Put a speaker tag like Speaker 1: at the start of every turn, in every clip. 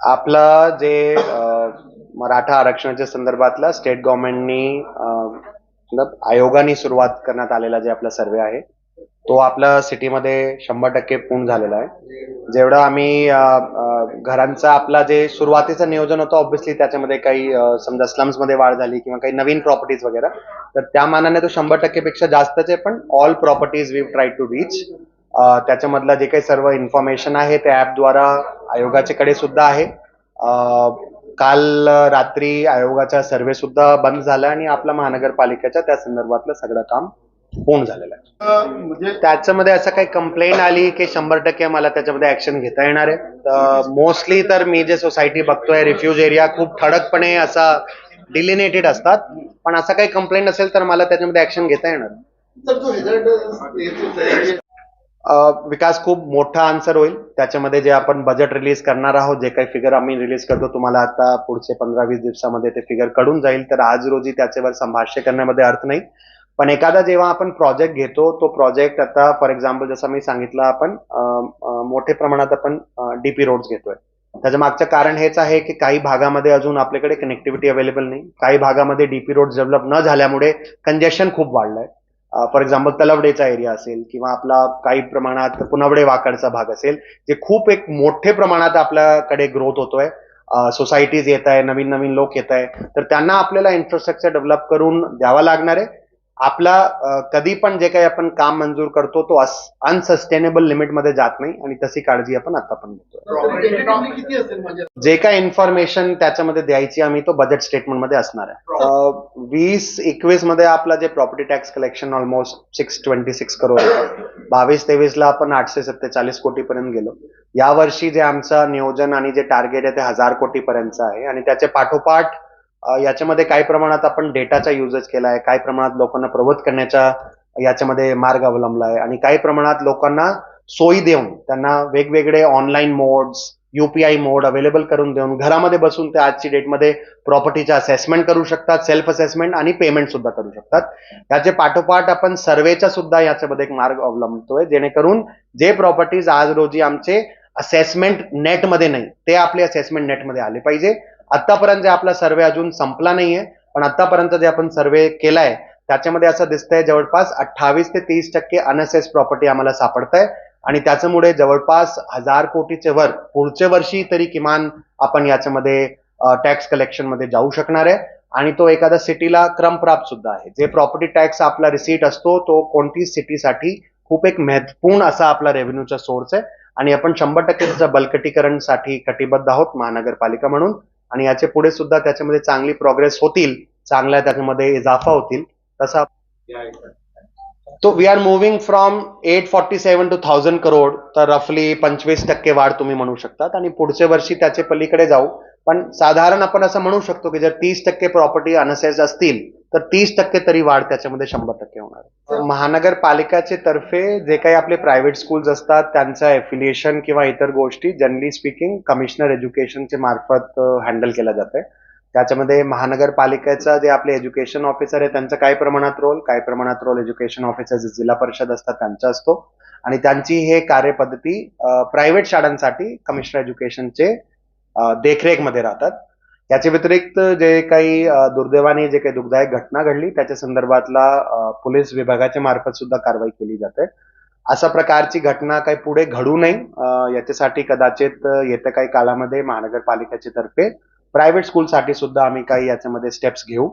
Speaker 1: आपलं जे मराठा आरक्षणाच्या संदर्भातला स्टेट गव्हर्नमेंटनी मतलब आयोगाने सुरुवात करण्यात आलेला जे आपला सर्वे आहे तो आपल्या सिटीमध्ये शंभर टक्के पूर्ण झालेला आहे. जेवढं आम्ही घरांचा आपला जे सुरुवातीचं नियोजन होतं ऑब्व्हियसली त्याच्यामध्ये काही समजा स्लम्समध्ये वाढ झाली किंवा काही नवीन प्रॉपर्टीज वगैरे तर त्या मानाने तो शंभर टक्केपेक्षा जास्तच आहे पण all properties we try to reach त्याच्यामधलं जे काही सर्व इन्फॉर्मेशन आहे ते ऍपद्वारा आयोगाच्या कडे सुद्धा आहे. काल रात्री आयोगाचा सर्वे सुद्धा बंद झाला आणि आपला महानगरपालिकेच्या त्या संदर्भातलं सगळं काम पूर्ण झालेलं आहे.
Speaker 2: म्हणजे
Speaker 1: त्याच्यामध्ये असं काही कंप्लेंट आली की शंभर टक्के मला त्याच्यामध्ये ऍक्शन घेता येणार आहे. तर मोस्टली तर मी जे सोसायटी बघतोय रिफ्युज एरिया खूप ठळकपणे असा डिलिनेटेड असतात. पण असं काही कंप्लेंट असेल तर मला त्याच्यामध्ये ऍक्शन घेता येणार विकास खूप मोठा आन्सर होईल. त्याच्यामध्ये जे आपण बजेट रिलीज करणार आहोत जे काही फिगर आम्ही रिलीज करतो तुम्हाला आता पुढचे पंधरा वीस दिवसामध्ये ते फिगर कळून जाईल. तर आज रोजी त्याच्यावर संभाष्य करण्यामध्ये अर्थ नाही. पण एखादा जेव्हा आपण प्रोजेक्ट घेतो तो प्रोजेक्ट आता फॉर एक्झाम्पल जसं मी सांगितलं आपण मोठे मोठ्या प्रमाणात आपण डीपी रोड्स घेतोय. त्याच्या मागचं कारण हेच आहे की काही भागामध्ये अजून आपल्याकडे कनेक्टिव्हिटी अवेलेबल नाही. काही भागामध्ये डीपी रोड डेव्हलप न झाल्यामुळे कंजेशन खूप वाढलंय. फॉर एक्झाम्पल तलवडेचा एरिया असेल किंवा आपला काही प्रमाणात पुनवडे वाकडचा भाग असेल जे खूप एक मोठे प्रमाणात आपल्याकडे ग्रोथ होतोय. सोसायटीज येत आहे नवीन नवीन लोक येत आहे. तर त्यांना आपल्याला इन्फ्रास्ट्रक्चर डेव्हलप करून द्यावा लागणार आहे. आपला कधी पण जे काही आपण काम मंजूर करतो तो अनसस्टेनेबल लिमिटमध्ये जात नाही आणि तशी काळजी आपण आता पण
Speaker 2: किती असेल म्हणजे?
Speaker 1: जे काही इन्फॉर्मेशन त्याच्यामध्ये द्यायची आम्ही तो बजेट स्टेटमेंटमध्ये असणार आहे. वीस एकवीसमध्ये आपला जे property tax collection almost six twenty six crore बावीस तेवीस ला आपण आठशे सत्तेचाळीस कोटी पर्यंत गेलो. या वर्षी जे आमचं नियोजन आणि जे टार्गेट आहे ते हजार कोटी पर्यंतचं आहे आणि त्याचे पाठोपाठ याच्यामध्ये काही प्रमाणात आपण डेटाचा युजेस केला आहे काही प्रमाणात लोकांना प्रवृत्त करण्याचा याच्यामध्ये मार्ग अवलंबला आहे आणि काही प्रमाणात लोकांना सोयी देऊन त्यांना वेगवेगळे online modes UPI mode available करून देऊन घरामध्ये बसून ते आजची डेटमध्ये प्रॉपर्टीचे असेसमेंट करू शकतात सेल्फ असेसमेंट आणि पेमेंट सुद्धा करू शकतात. याचे पाठोपाठ आपण सर्वेचा सुद्धा याच्यामध्ये एक मार्ग अवलंबतोय जेणेकरून जे प्रॉपर्टीज आज रोजी आमचे असेसमेंट नेटमध्ये नाही ते आपले असेसमेंट नेटमध्ये आले पाहिजे. आतापर्यंत जे आपला सर्वे अजून संपला नाहीये पण आतापर्यंत जे आपण सर्वे केलाय त्याच्यामध्ये असं दिसतंय जवळपास अठ्ठावीस ते तीस टक्के अनसेस प्रॉपर्टी आम्हाला सापडत आहे आणि त्याच्यामुळे जवळपास हजार कोटीचे वर पुढच्या वर्षी तरी किमान आपण याच्यामध्ये टॅक्स कलेक्शनमध्ये जाऊ शकणार आहे. आणि तो एखाद्या सिटीला क्रमप्राप्त सुद्धा आहे. जे प्रॉपर्टी टॅक्स आपला रिसीट असतो तो कोणतीच सिटीसाठी खूप एक महत्त्वपूर्ण असा आपला रेव्हेन्यूचा सोर्स आहे. आणि आपण शंभर टक्के त्याच्या बलकटीकरणसाठी कटिबद्ध आहोत महानगरपालिका म्हणून. आणि याचे पुढे सुद्धा त्याच्यामध्ये चांगली प्रोग्रेस होतील चांगल्या त्याच्यामध्ये इजाफा होतील तसा तो we are moving from eight forty seven two thousand crore तर रफली पंचवीस टक्के वाढ तुम्ही म्हणू शकतात. आणि पुढच्या वर्षी त्याचे पलीकडे जाऊ. पण साधारण आपण असं म्हणू शकतो की जर तीस टक्के प्रॉपर्टी अनसेस असतील तर तीस टक्के तरी वाढ त्याच्यामध्ये शंभर टक्के होणार महानगरपालिकाचे तर्फे जे काही आपले प्रायव्हेट स्कूल्स असतात त्यांचं एफिलिएशन किंवा इतर गोष्टी जनरली स्पीकिंग कमिशनर एज्युकेशनचे मार्फत हँडल केलं जाते. त्याच्यामध्ये महानगरपालिकेचा जे आपले एज्युकेशन ऑफिसर आहे त्यांचा काही प्रमाणात रोल काही प्रमाणात रोल एज्युकेशन ऑफिसर जे जिल्हा परिषद असतात त्यांचा असतो. आणि त्यांची हे कार्यपद्धती प्रायव्हेट शाळांसाठी कमिशनर एज्युकेशनचे देखरेखमध्ये राहतात. याच्या व्यतिरिक्त जे काही दुर्दैवाने जे काही दुःखदायक घटना घडली त्याच्या संदर्भातला पोलीस विभागाच्या मार्फत सुद्धा कारवाई केली जाते. अशा प्रकारची घटना काही पुढे घडू नये याच्यासाठी कदाचित येत्या काही काळामध्ये महानगरपालिकेच्या तर्फे प्रायव्हेट स्कूलसाठी सुद्धा आम्ही काही याच्यामध्ये स्टेप्स घेऊ.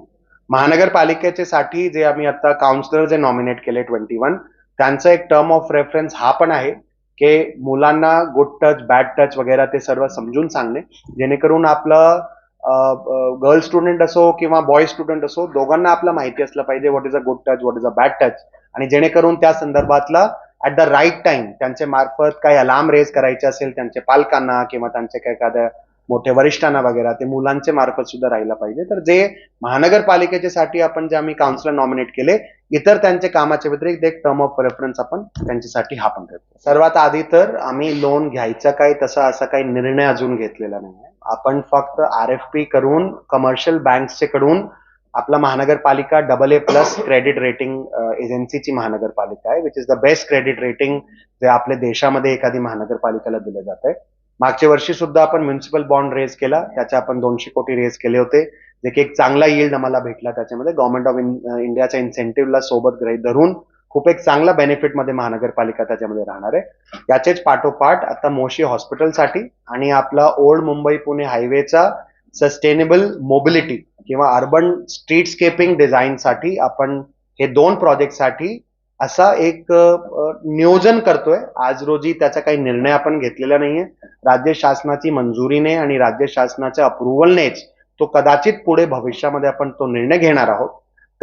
Speaker 1: महानगरपालिकेचे साठी जे आम्ही आता काउन्सिलर जे नॉमिनेट केले ट्वेंटी वन त्यांचा एक टर्म ऑफ रेफरन्स हा पण आहे की मुलांना गुड टच बॅड टच वगैरे ते सर्व समजून सांगणे. जेणेकरून आपलं गर्ल स्टुडंट असो किंवा बॉय स्टुडंट असो दोघांना आपलं माहिती असलं पाहिजे what is a good touch what is a bad touch आणि जेणेकरून त्या संदर्भातला ऍट द राईट टाइम त्यांच्या मार्फत काही अलार्म रेज करायचे असेल त्यांचे पालकांना किंवा त्यांच्या काही एखाद्या मोठ्या वरिष्ठांना वगैरे ते मुलांच्या मार्फत सुद्धा राहिला पाहिजे. तर जे महानगरपालिकेच्या साठी आपण जे आम्ही काउन्सिलर नॉमिनेट केले इतर त्यांच्या कामाच्या व्यतिरिक्त एक टर्म ऑफ रेफरन्स आपण त्यांच्यासाठी हा पण करतो. सर्वात आधी तर आम्ही लोन घ्यायचा काय तसा असा काही निर्णय अजून घेतलेला नाही आपण फक्त आर एफ पी करून कमर्शियल बँक्सचे कडून आपला महानगरपालिका double A plus credit rating एजन्सीची महानगरपालिका आहे which is the best credit rating जे आपल्या देशामध्ये एखादी महानगरपालिकेला दिलं जात आहे मागच्या वर्षी सुद्धा आपण म्युन्सिपल बॉन्ड रेज केला त्याचे आपण दोनशे कोटी रेज केले होते. जे की एक चांगला यील्ड आम्हाला भेटला त्याच्यामध्ये. गव्हर्नमेंट ऑफ इंडियाच्या इन्सेंटिव्हला सोबत गृहित धरून खूप एक चांगला बेनिफिटमध्ये महानगरपालिका त्याच्यामध्ये राहणार आहे. याचेच पाठोपाठ आता मोशी हॉस्पिटलसाठी आणि आपला ओल्ड मुंबई पुणे हायवेचा सस्टेनेबल मोबिलिटी किंवा अर्बन स्ट्रीटस्केपिंग डिझाईनसाठी आपण हे दोन प्रोजेक्टसाठी असा एक नियोजन करतोय. आज रोजी त्याचा काही निर्णय आपण घेतलेला नाहीये. राज्य शासनाची मंजुरीने आणि राज्य शासनाच्या अप्रुव्हलनेच तो कदाचित पुढे भविष्यामध्ये आपण तो निर्णय घेणार आहोत.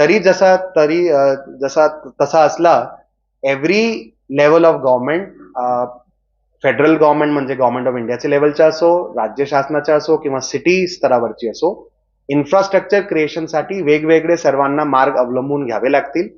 Speaker 1: तरी जसा तरी जसा तसा असला every level of government federal government म्हणजे गव्हर्नमेंट ऑफ इंडियाचे लेवलचे असो राज्य शासनाचे असो किंवा सिटी स्तरावरची असो इन्फ्रास्ट्रक्चर क्रिएशनसाठी वेगवेगळे सर्वांना मार्ग अवलंबून घ्यावे लागतील.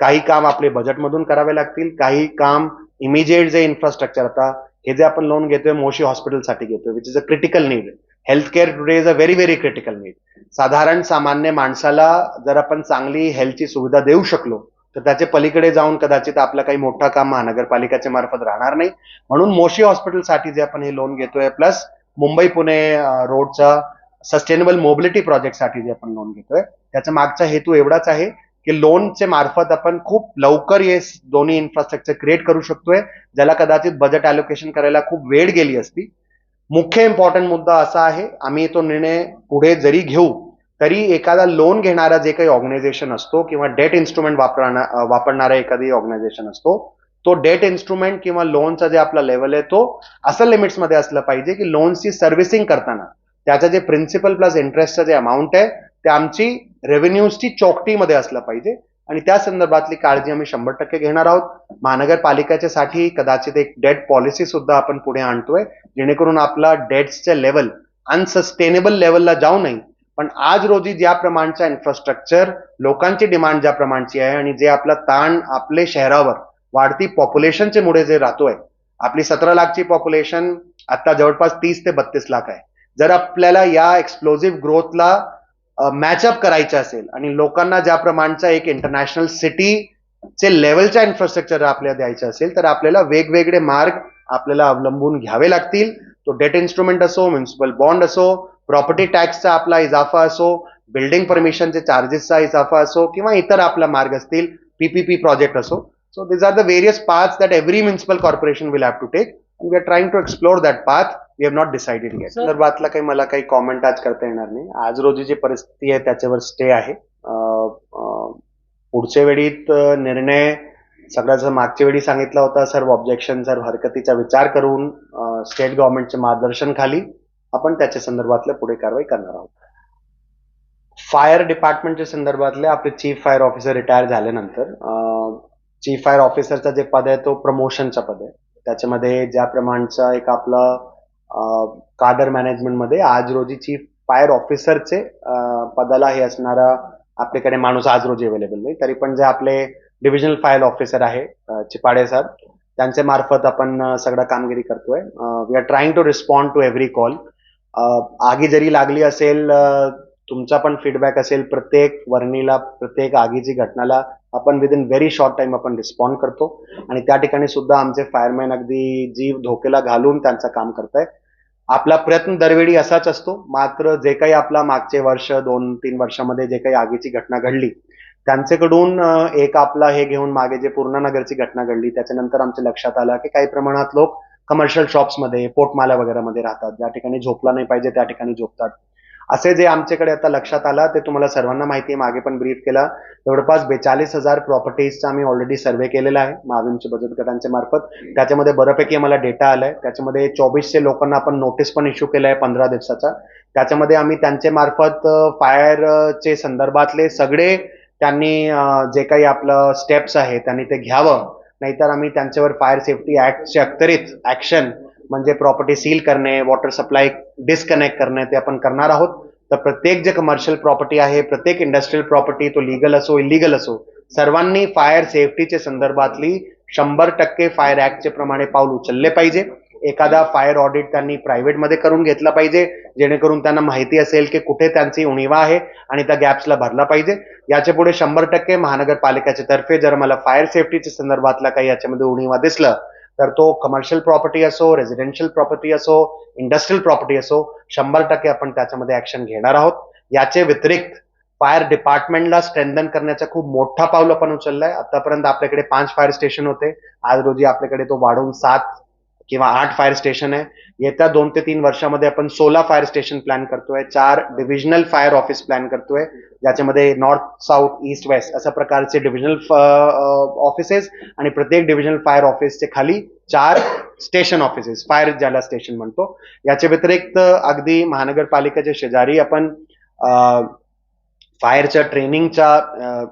Speaker 1: काही काम आपले बजेटमधून करावे लागतील. काही काम इमिजिएट जे इन्फ्रास्ट्रक्चर आता हे जे आपण लोन घेतोय मोशी हॉस्पिटलसाठी घेतोय which is a critical need health care today is a very very critical need साधारण सामान्य माणसाला जर आपण चांगली हेल्थची सुविधा देऊ शकलो तर त्याचे पलीकडे जाऊन कदाचित आपलं काही मोठं काम महानगरपालिकेच्या मार्फत राहणार नाही. म्हणून मोशी हॉस्पिटलसाठी जे आपण हे लोन घेतोय प्लस मुंबई पुणे रोडचा सस्टेनेबल मोबिलिटी प्रोजेक्टसाठी जे आपण लोन घेतोय त्याचा मागचा हेतू एवढाच आहे की लोनचे मार्फत आपण खूप लवकर हे दोन्ही इन्फ्रास्ट्रक्चर क्रिएट करू शकतोय. ज्याला कदाचित बजेट अलोकेशन करायला खूप वेळ गेली असती मुख्य इम्पॉर्टंट मुद्दा असा आहे आम्ही तो निर्णय पुढे जरी घेऊ तरी एखादा लोन घेणारा जे काही ऑर्गनायझेशन असतो किंवा डेट इन्स्ट्रुमेंट वापरणार वापरणारा एखादी ऑर्गनायझेशन असतो तो डेट इन्स्ट्रुमेंट किंवा लोनचा जे आपला लेवल आहे तो असं लिमिट्समध्ये असलं पाहिजे की लोनची सर्व्हिसिंग करताना त्याचं जे प्रिन्सिपल प्लस इंटरेस्टचं जे अमाऊंट आहे ते आमची रेव्हेन्यूजची चौकटीमध्ये असलं पाहिजे. आणि त्या संदर्भातली काळजी आम्ही शंभर टक्के घेणार आहोत. महानगरपालिकेच्या साठी कदाचित एक डेट पॉलिसी सुद्धा आपण पुढे आणतोय जेणेकरून आपला डेट्सचे लेवल अनसस्टेनेबल लेवलला जाऊ नये. पण आज रोजी ज्या प्रमाणचा इन्फ्रास्ट्रक्चर लोकांची डिमांड ज्या प्रमाणची आहे आणि जे आपला ताण आपले शहरावर वाढती पॉप्युलेशनचे मुळे जे राहतोय आपली सतरा लाखची पॉप्युलेशन आता जवळपास तीस ते बत्तीस लाख आहे. जर आपल्याला या एक्सप्लोजिव्ह ग्रोथला मॅचअप करायचं असेल आणि लोकांना ज्या प्रमाणचा एक इंटरनॅशनल सिटीचे लेवलच्या इन्फ्रास्ट्रक्चर आपल्याला द्यायचं असेल तर आपल्याला वेगवेगळे मार्ग आपल्याला अवलंबून घ्यावे लागतील. तो डेट इन्स्ट्रुमेंट असो म्युन्सिपल बॉन्ड असो प्रॉपर्टी टॅक्सचा आपला इजाफा असो बिल्डिंग परमिशनचे चार्जेसचा इजाफा असो किंवा इतर आपला मार्ग असतील पीपीपी प्रोजेक्ट असो. So this are the various path that every municipal corporation will have to take we are trying to explore that path we have not decided yet
Speaker 3: Sir-
Speaker 1: संदर्भातला काही मला काही कॉमेंट आज करता येणार नाही. आज रोजी जी परिस्थिती आहे त्याच्यावर स्टे आहे. पुढच्या वेळीत निर्णय सगळं जसं मागच्या वेळी सांगितलं होता सर्व ऑब्जेक्शन सर्व हरकतीचा विचार करून स्टेट गव्हर्नमेंटचे मार्गदर्शन खाली आपण त्याच्या संदर्भातल्या पुढे कारवाई करणार आहोत. फायर डिपार्टमेंटच्या संदर्भातले आपले चीफ फायर ऑफिसर रिटायर झाल्यानंतर चीफ फायर ऑफिसरचा जे पद आहे तो प्रमोशनचा पद आहे. त्याच्यामध्ये ज्या प्रमाणचा एक आपला कार्डर मॅनेजमेंटमध्ये आज रोजी चीफ फायर ऑफिसरचे पदाला हे असणारा आपल्याकडे माणूस आज रोजी अवेलेबल नाही. तरी पण जे आपले डिव्हिजनल फायर ऑफिसर आहे चिपाडे साहेब त्यांच्या मार्फत आपण सगळं कामगिरी करतोय. We are trying to respond to every call आगी जरी लागली असेल तुमचा पण फीडबॅक असेल प्रत्येक वर्णीला प्रत्येक आगीची घटनाला आपण विदिन व्हेरी शॉर्ट टाइम आपण रिस्पॉन्ड करतो. आणि त्या ठिकाणी सुद्धा आमचे फायरमॅन अगदी जीव धोक्याला घालून त्यांचं काम करतायत आपला प्रयत्न दरवेळी असाच असतो. मात्र जे काही आपला मागचे वर्ष दोन तीन वर्षामध्ये जे काही आगीची घटना घडली त्यांच्याकडून एक आपला हे घेऊन मागे जे पूर्णानगरची घटना घडली त्याच्यानंतर आमच्या लक्षात आलं की काही प्रमाणात लोक कमर्शियल शॉप्समध्ये पोटमाला वगैरे मध्ये राहतात. ज्या ठिकाणी झोपला नाही पाहिजे त्या ठिकाणी झोपतात. असे जे आमच्याकडे आता लक्षात आलं ते तुम्हाला सर्वांना माहिती आहे. मागे पण ब्रीफ केला. जवळपास बेचाळीस हजार प्रॉपर्टीजचा आम्ही ऑलरेडी सर्वे केलेला आहे महाविमच्या बचत गटांच्या मार्फत. त्याच्यामध्ये बऱ्यापैकी आम्हाला डेटा आलाय. त्याच्यामध्ये चोवीसशे लोकांना आपण नोटीस पण इश्यू आहे पंधरा दिवसाचा. त्याच्यामध्ये आम्ही त्यांच्या मार्फत फायरचे संदर्भातले सगळे त्यांनी जे काही आपलं स्टेप्स आहे त्यांनी ते घ्यावं. नाहीतर आम्ही त्यांच्यावर फायर सेफ्टी ऍक्टच्या अखत्रित ऍक्शन म्हणजे प्रॉपर्टी सील करणे वॉटर सप्लाय डिस्कनेक्ट करणे ते आपण करणार आहोत. तर प्रत्येक जे कमर्शियल प्रॉपर्टी आहे प्रत्येक इंडस्ट्रियल प्रॉपर्टी तो लिगल असो इलिगल असो सर्वांनी फायर सेफ्टीच्या संदर्भातली शंभर टक्के फायर ऍक्टचे प्रमाणे पाऊल उचलले पाहिजे. एखादा फायर ऑडिट त्यांनी प्रायव्हेटमध्ये करून घेतला पाहिजे जेणेकरून त्यांना माहिती असेल की कुठे त्यांची उणीवा आहे आणि त्या गॅप्सला भरला पाहिजे. याच्यापुढे शंभर टक्के महानगरपालिकेच्या तर्फे जर मला फायर सेफ्टीच्या संदर्भातला काही याच्यामध्ये उणीवा दिसलं तर तो कमर्शियल प्रॉपर्टी असो रेसिडेन्शियल प्रॉपर्टी असो इंडस्ट्रियल प्रॉपर्टी असो शंभर टक्के आपण त्याच्यामध्ये ऍक्शन घेणार आहोत. याचे व्यतिरिक्त फायर डिपार्टमेंटला स्ट्रेंथन करण्याचा खूप मोठा पाऊल आपण उचललाय. आतापर्यंत आपल्याकडे पाच फायर स्टेशन होते. आज रोजी आपल्याकडे तो वाढवून सात किंवा आठ फायर स्टेशन आहे. येत्या दोन ते तीन वर्षामध्ये आपण सोळा फायर स्टेशन प्लॅन करतोय. चार डिव्हिजनल फायर ऑफिस प्लॅन करतोय. ज्याच्यामध्ये नॉर्थ साऊथ ईस्ट वेस्ट अशा प्रकारचे डिव्हिजनल ऑफिसेस आणि प्रत्येक डिव्हिजनल फायर ऑफिसचे खाली चार स्टेशन ऑफिसेस फायर ज्याला स्टेशन म्हणतो. याच्या व्यतिरिक्त अगदी महानगरपालिकेच्या शेजारी आपण फायरच्या ट्रेनिंगच्या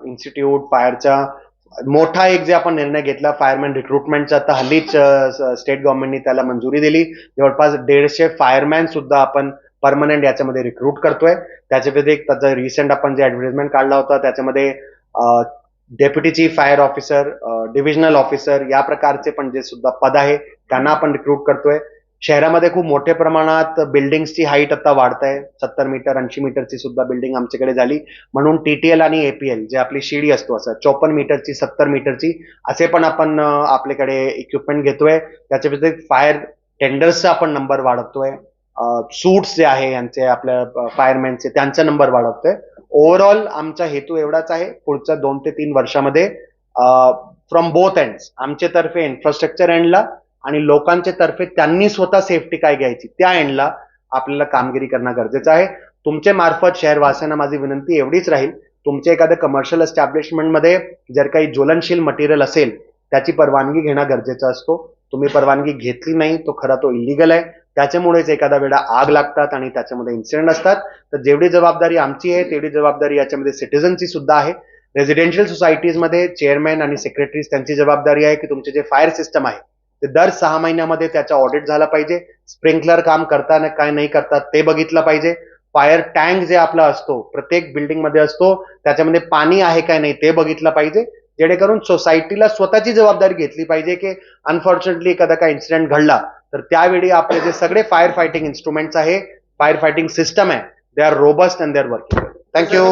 Speaker 1: इन्स्टिट्यूट फायरच्या मोठा एक जे आपण निर्णय घेतला फायरमॅन रिक्रुटमेंटचा तर हल्लीच स्टेट गव्हर्नमेंटनी त्याला मंजुरी दिली. जवळपास दीडशे फायरमॅन सुद्धा आपण परमनंट याच्यामध्ये रिक्रूट करतोय. त्याच्या व्यतिरिक्त त्याचा रिसेंट आपण जे ऍडव्हर्टाइजमेंट काढला होता त्याच्यामध्ये deputy chief fire officer divisional officer या प्रकारचे पण जे सुद्धा पद आहे त्यांना आपण रिक्रूट करतोय. शहरामध्ये खूप मोठ्या प्रमाणात बिल्डिंगची हाईट आता वाढत आहे सत्तर मीटर ऐंशी मीटरची सुद्धा बिल्डिंग आमच्याकडे झाली. म्हणून टीटीएल आणि एपीएल जे आपली शिडी असतो असं चोपन्न मीटरची सत्तर मीटरची असे पण आपण आपल्याकडे इक्विपमेंट घेतोय. त्याच्या व्यतिरिक्त फायर टेंडर्सचा आपण नंबर वाढवतोय. सूट्स जे आहे यांचे आपल्या फायरमॅनचे त्यांचा नंबर वाढवतोय. ओव्हरऑल आमचा हेतू एवढाच आहे पुढच्या दोन ते तीन वर्षामध्ये फ्रॉम बोथ एंड्स आमच्यातर्फे इन्फ्रास्ट्रक्चर एंडला आणि लोकांच्या तर्फे त्यांनी स्वतः सेफ्टी काय घ्यायची? त्या एंडला आपल्याला कामगिरी करणं गरजेचं आहे. तुमच्या मार्फत शहरवासियांना माझी विनंती एवढीच राहील. तुमच्या एखाद्या कमर्शियल एस्टॅब्लिशमेंटमध्ये जर काही ज्वलनशील मटेरियल असेल त्याची परवानगी घेणं गरजेचं असतो. तुम्ही परवानगी घेतली नाही तो खरा तो इलिगल आहे. त्याच्यामुळेच एखादा वेळा आग लागतात आणि त्याच्यामध्ये इन्सिडेंट असतात. तर जेवढी जबाबदारी आमची आहे तेवढी जबाबदारी याच्यामध्ये सिटिझनची सुद्धा आहे. रेसिडेन्शियल सोसायटीजमध्ये चेअरमॅन आणि सेक्रेटरीज त्यांची जबाबदारी आहे की तुमचे जे फायर सिस्टम आहे ते दर सहा महिन्यामध्ये त्याचा ऑडिट झाला पाहिजे. स्प्रिंकलर काम करताना काय नाही करतात ते बघितलं पाहिजे. फायर टँक जे आपला असतो प्रत्येक बिल्डिंगमध्ये असतो त्याच्यामध्ये पाणी आहे काय नाही ते बघितलं पाहिजे. जेणेकरून सोसायटीला स्वतःची जबाबदारी घेतली पाहिजे की अनफॉर्च्युनेटली एखादा काय इन्सिडेंट घडला तर त्यावेळी आपले जे सगळे फायर फायटिंग इन्स्ट्रुमेंट्स आहे फायर फायटिंग सिस्टम आहे they are robust and they are working thank you